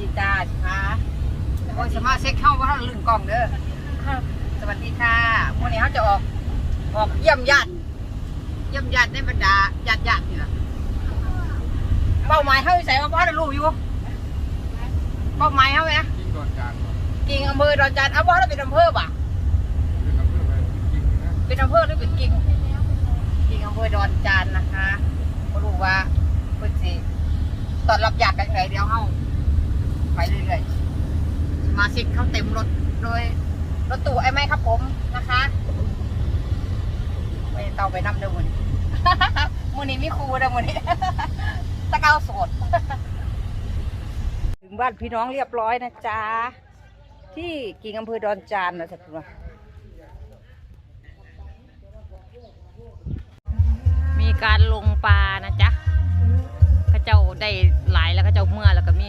ดีจ้าค่ะโอ้ยสมาเช็คเข้าว่าเราลืมกล้องเด้อสวัสดีค่ะวันนี้เขาจะออกออกเยี่ยมญาติเยี่ยมญาติในบรรดาญาติญาติเนี่แหละเป้าหมายเขาใส่ว่าพ่อได้รู้อยู่เป้าหมายเขาไหมกิ่งอำเภอดอนจันทร์เอาพ่อเราเป็นอำเภอป่ะเป็นอำเภอหรือเป็นกิ่งกิ่งอำเภอดอนจันทร์นะคะก็รู้ว่าเพื่อนสิตอนรับญาติกันไหนเดียวเขา ไปเรื่อยๆสมาชิกเขาเต็มรถโดยรถตู้ไอ้ไม้ครับผมนะคะไปเตาไปน้ำเดิมวันนี้มูนี้มีครูเดิมวันนี้ตะเกาสด ถึงบ้านพี่น้องเรียบร้อยนะจ๊ะ ที่กิ่งอำเภอดอนจานนะจ๊ะคุณว่ามีการลงปลานะจ๊ะเข้าเจ้าได้หลายแล้วเข้าเจ้าเมื่อแล้วก็มี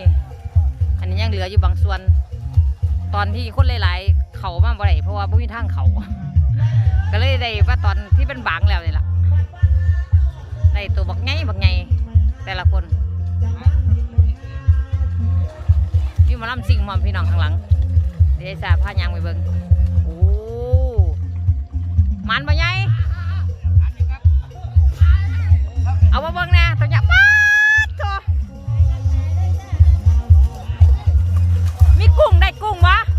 อันนี้ยังเหลืออยู่บางส่วน ตอนที่คนหลายๆ เขามาบ่ได้เพราะว่าไม่มีทางเขา ก็เลยได้ว่าตอนที่เป็นบางแล้วนี่แหละได้ตัวบักไงบักไงแต่ละคนมีมาล่ำซิ่งหมอมพี่น้องข้างหลังเดี๋ยวจะพายางไปเบิ่งโอ้มันบ่ใหญ่เอามาเบิ่งแน่ตัวใหญ่ป๊า กุ้งได้กุ้งวะ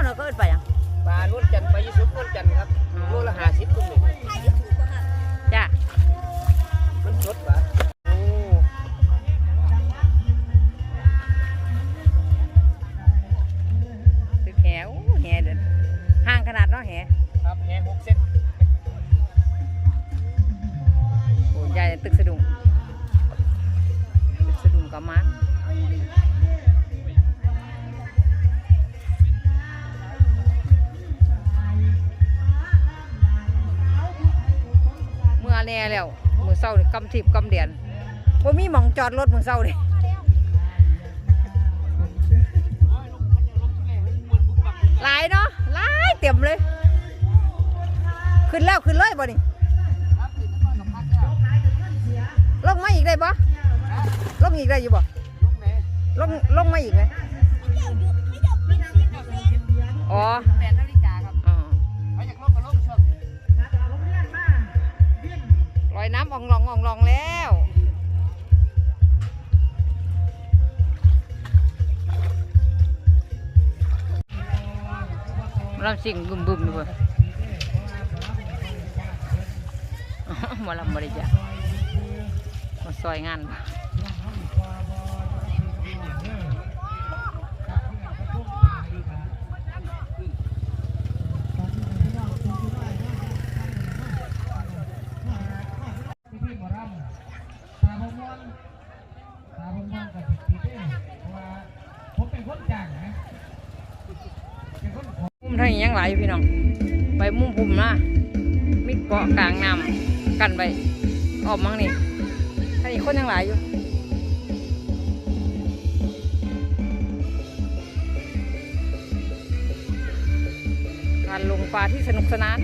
อัทนปลาเนาะก็เอิดไปอะปลานวลจันทร์ปลายี่สุบนวลจันทร์ครับโลละห้าสิบตุ้มหนึ่ แน่แล้วมือเศร้านี่กำทิพย์กำเดียนบ่มีหมองจอดรถมือเศร้านี่หลายเนาะหลายเต็มเลย ขึ้นแล้วขึ้นเลยบ่นี่ลงมาอีกได้ปะลงอีกได้อยู่บ่ลูกไหนลงลงมาอีกไหมอ๋อ อยน้ำอ่องลองอ่องลองแล้วลำสิ่งบึมบึมด้วยมาลำบริจาคมาซอยงานบ้าหมอรำตาผมม่วนตาผมม่วนกับพี่เด้เพราะว่าผมเป็นคนจ้างนะเป็นคนขอ มุมทางนี้ ยังหลายอยู่พี่น้องไปมุมพุ่มนะมีเกาะกลางน้ำกันไปออกมั้งนี่ทางนี้คนยังหลายอยู่การลงปลาที่สนุกสนาน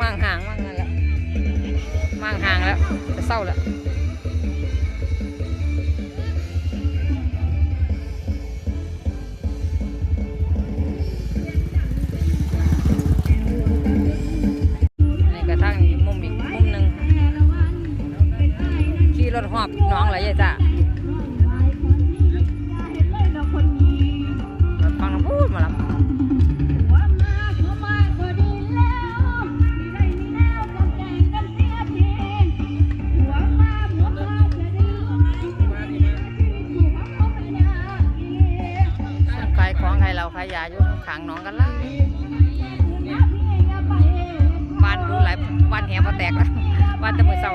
มั่งห่างมั่งนั่นแหละมั่งห่างแล้วจะเศร้าแล้ว น้องเหรอยายจ้าฟังน้ำพูดมาแล้วขายของขายเราขายยาอยู่ข้างน้องกันละบ้านรู้หลายบ้านแหบพอแตกแล้วบ้านแต่มือเศร้า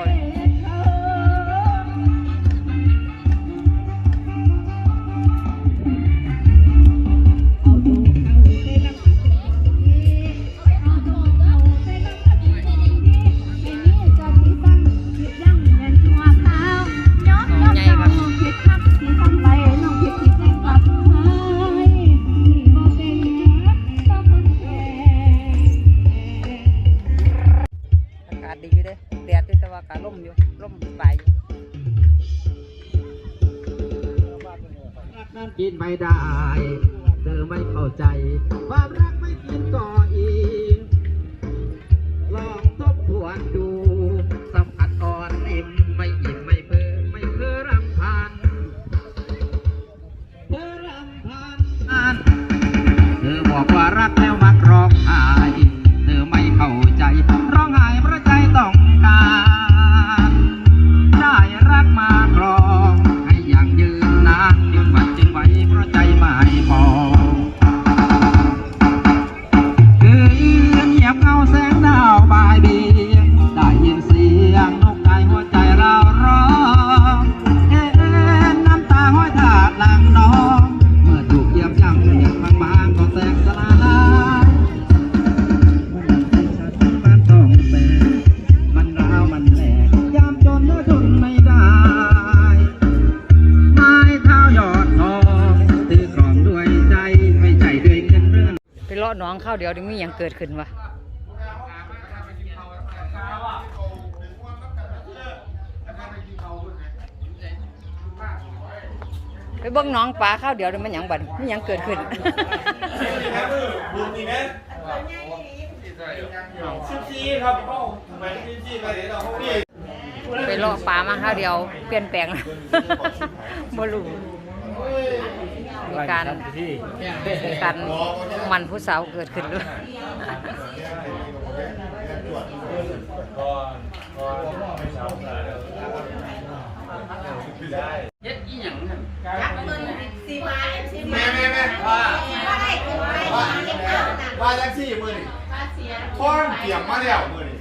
เข้าวเดียวนี่มีอย่างเกิดขึ้นวะไปเบิ่งน้องปลาข้าวเดียวนี่มันยังบัดมีหยังเกิดขึ้นไปเลาะปลามาข้าวเดียวเปลี่ยนแปลงบ่รู้ การมีการมันผู้สาวเกิดขึ้นด้วยแม่แม่แม่ว่าว่าว่าแท็กซี่มือนี่ค้อนเกี่ยมมาแล้วมือนี่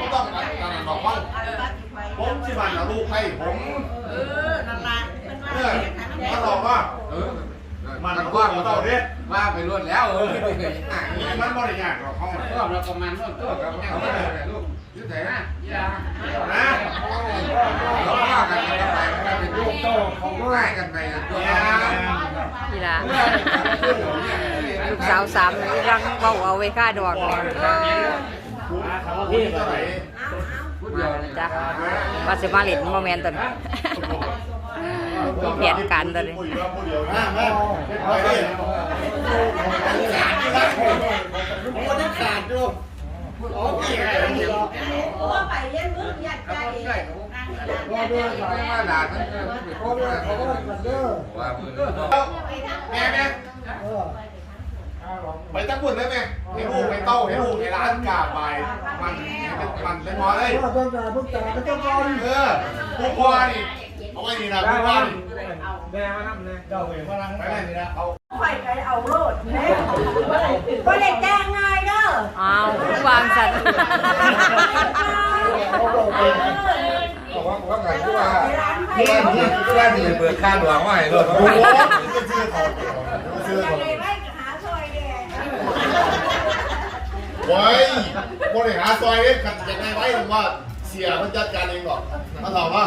ก็ต้องตอนนั้นบอกว่าผมสิมันเอาลูกให้ผมเออนั่นละเออมาบอกว่าเออ มันว่าเราเต่าเด็ดว่าไปรวดแล้วเออนี่มันบริยากหรอกเขาก็เราประมาณว่าตัวกับแม่ลูกยืดไหนนะยานะเราว่ากันไปกันเป็นลูกโตเขาง่ายกันไปตัวนี่ล่ะลูกสาวสามนี่รังเบาเอาไว้ค่าดอกเนี่ยพี่เท่าไหร่พูดเดียวจ้ะว่าสิมาเล่นโมเมนต์ตัวนี้ มีแผนการตัวนี้พูดเดียไปยันะผมก็จะขาดอยู่โอ้ยว่าด้วยว่าด่ามันโคตรเขาก็ว่ามือแม่แม่ไปตั้งบุญเลยแม่ให้ลูกให้เต้าให้ลูกให้ร้านกาบไปมันมันเล่นมอเลยเออพวกพ่อนี่ เอาไว้นี่นะพวกพ่อนี่แม่มานั่งเลยเจ้าเอ๋มานั่งไปเลยนี่นะเอาข่อยไปเอาโลดแม่บ่ได้แจ้งง่ายเด้ออ้าววางสันบอกว่าว่าไงที่ว่าที่ว่าที่ว่าที่เปิดค่าดวงว่าไงรถโอ้โหจะซื้อของซื้อของไปไว้หาซอยแดงไว้บริหารซอยเนี่ยกันยังไงไว้ผมว่าเสียมันจัดการเองหรอกมาตอบว่า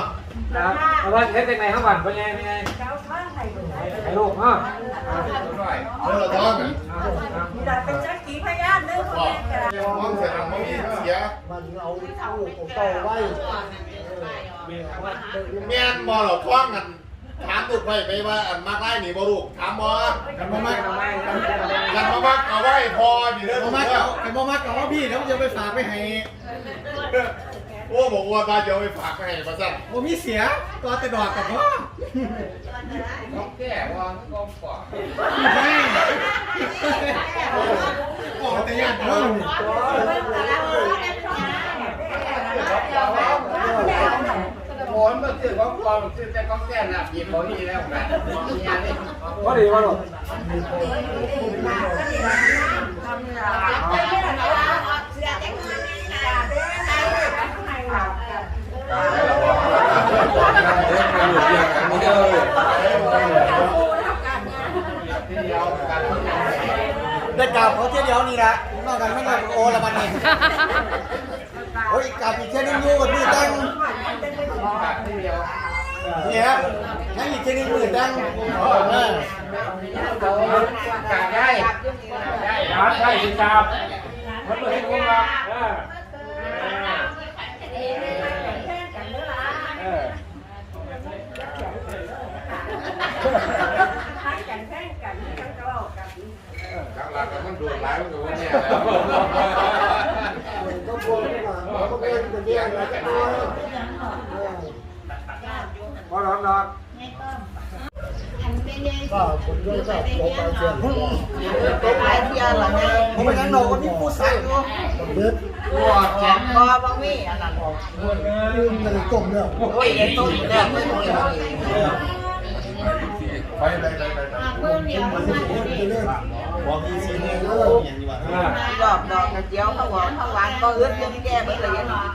ครับเอาว่าเฮ็ดยังไงครับบ้านเป็นไงเป็นไงเจ้าข้างให้ดูให้ลูกเนาะเมื่อเราท้องอะมีดาเป็นจักขีพยานเด้อคนบอกแม่กระมองเสร็จแล้วมองมีเสียมันเอาลูกของเต่าไว้แม่นบอหรอกท้องกันถามลูกไปไปว่าอันมากไล่หนีบ่ลูกถามบอกันบ่มักกันบ่มักเอาไว้พอดีเด้อบ่ผมมัมัดกเอาไอ้บ่มัดเอาว่าพี่เดี๋ยวจะไปฝากไปให้ โอ้บอกว่าบ้านเดี๋ยวไปฝากไปให้ประจันผมมีเสียตัวแต่ดอกกับพ่อน้องแก่วางกองฝ่าออกแต่ยานเพิ่มโอนมาซื้อของกองซื้อแต่ของแก่น่ะหยิบของนี่แล้วกันมีอันนี้ก็ดีมาหรอก ได้กราบเขาเที่ยวเดียวนี่ละนอกกันไม่นอกโอละมันนี่โอ้ยกราบอีกเที่ยวนึงยูกับมือตั้งเนี่ยนั่งอีกเที่ยวนึงมือตั้งเออการได้ได้ใช่สิครับมันเลยให้ผมว่าเออ กลางกันมันโดนร้ายมันโดนเนี่ยแล้ว ก็กลัวไม่มาก็เป็นจะแย่งอะไรกันพอร้อนนอนก็ผมด้วยก็โตไปเชียงเป็นหลายเที่ยวหรอไงผมไปนั่งนอนก็มีผู้ใส่ดูเด็ดตัวแขนก็บ่มีอันนั้นลืมกันจมเนี่ยโอ้ยเดียวต้นเรื่องไม่ต้องเลยไปไปไปไปไป อยบอกอีซีเนี่ยแล้วอย่างนี้ว่าดอกดอกกระเจียวข้าวหวานข้าวหวานก็อึดยังแก้ไม่เลยเนาะ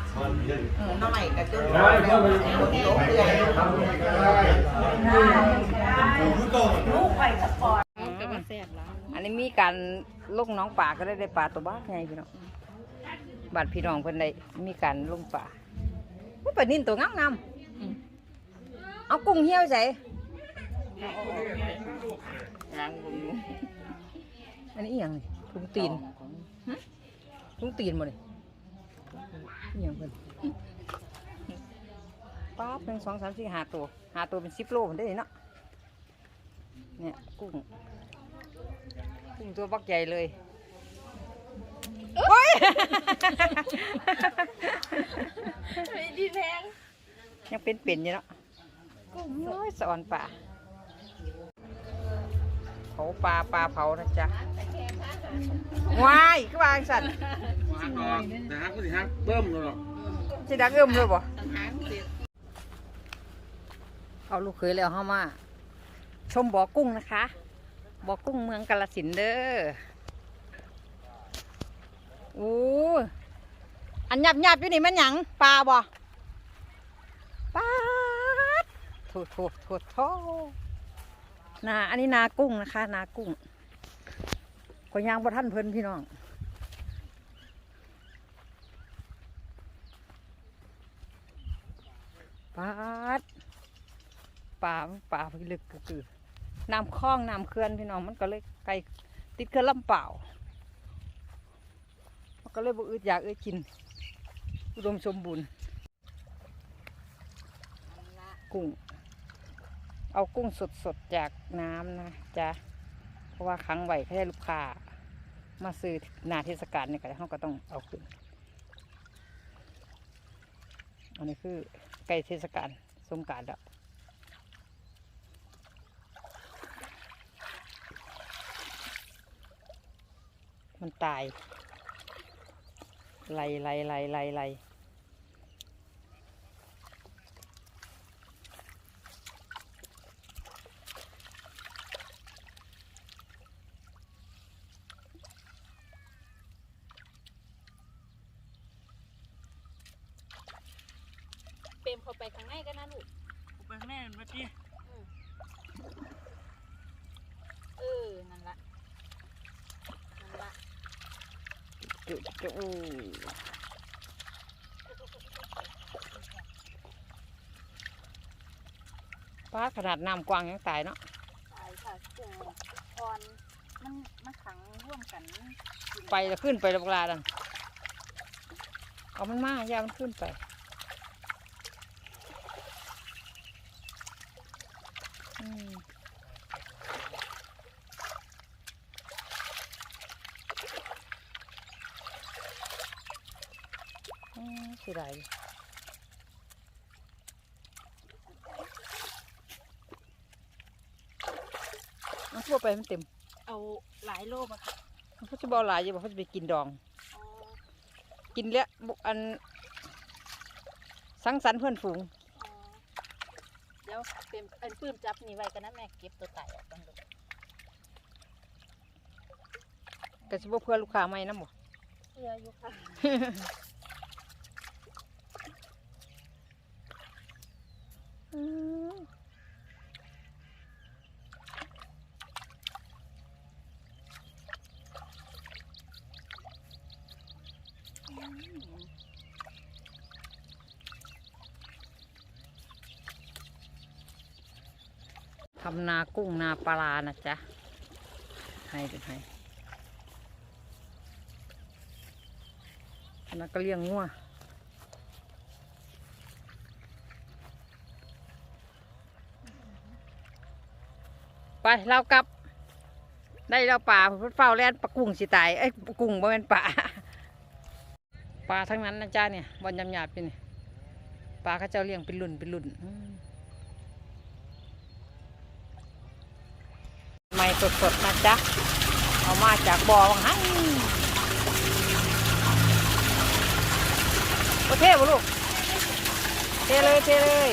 น้ำใหม่กระจุนแล้วคนโตเพื่อนผมคือโตอันนี้มีการลงน้องป่าก็ได้ได้ปลาตัวบ้าไงพี่น้องบาดพี่น้องเพิ่นได้มีการลงป่าว่าปลานิ่นตัวงามๆอืมเอากุ้งเหี่ยวใส่ อันนี้อหย่างนี่ถุงตีนหึถุงตีนหมดเลยอหย่างเพิ่นป๊าบหนึ่งสองสามสี่ห้าตัวห้าตัวเป็นสิบโลมันได้เนาะเนี่ยกุ้งกุ้งตัวบักใหญ่เลยโอ้ย ดีแพงยังเป็นเป็นอยู่เนาะกุ้งน้อยสอนป่า เผาปลาปลาเผานะจ๊ะวายก็วางสัตว์นะฮะก็สิฮะเบิ่มเลยหรอสิดักเอื้อมเลยบ่เอาลูกเคยแล้วเข้ามา ชมบ่อกุ้งนะคะ บ่อกุ้งเมืองกาลสินธุ์เด้อโอ้อันหยับหยับอยู่นี่มันหยังปลาบ่ปลาดโถโถโถโถ นาอันนี้นากุ้งนะคะ นากุ้งก็ย่างบ่ท่านเพิ่นพี่น้อง ปาดป่าป่าพิลึกก็คือน้ำคลองน้ำเขื่อนพี่น้องมันก็เลยไกลติดเขื่อนลำเปล่ามันก็เลยบ่อึดอยากอึดกิน อุดมสมบูรณ์กุ้ง เอากุ้งสดๆจากน้ำนะจ๊ะเพราะว่าครั้งไวแค่ลูกค้ามาซื้อนาเทศกาลเนี่ยก็เขาก็ต้องเอาขึ้น อันนี้คือไก่เทศกาลสงการแล้วมันตายไล่ไล่ไล่ไล่ไล่ เปรมเขาไปข้างในกันนะลูก ไปข้างในมันมาที่ เออ นั่นละนั่นละ จุจุอู้ป้าขนาดน้ำกว้างยังตายเนาะตายค่ะกุ้งอ่อนมันมันขังร่วมกันไปแล้วขึ้นไปแล้วเวลาดันเอามันมาอย่ามันขึ้นไป สิไรมันทั่วไปมันเต็ม เอาหลายโลมาค่ะเขาจะบอหลายอย่าบอกเขาจะไปกินดอง กินแล้วอัน สังสรรค์เพื่อนฝูง เดี๋ยวเป็นอันปื้มจับนี่ไว้กันนะแม่เก็บตัวไต่ออกกันลูกกระสิบเพื่อลูกค้าไหมนะหมอเพื่ออยู่ค่ะ ทำนากุ้งนาปลานะจ๊ะ ให้เป็นให้แล้วก็เลี้ยงงัว ไปเรากลับ ได้เราป่าเฝ้าแล่นปลากุ้งสิตาย เอ้ยปลากุ้งบ่แม่นป่าปลาทั้งนั้นนะจ๊ะเนี่ยบอลยำหยาบๆอยู่นี่ปลาเขาเจ้าเลี้ยงเป็นรุ่นเป็นรุ่นอืมใหม่สดๆนะจ๊ะเอามาจากบ่อวังหันโอเทบ่ลูกเทเลยเทเลย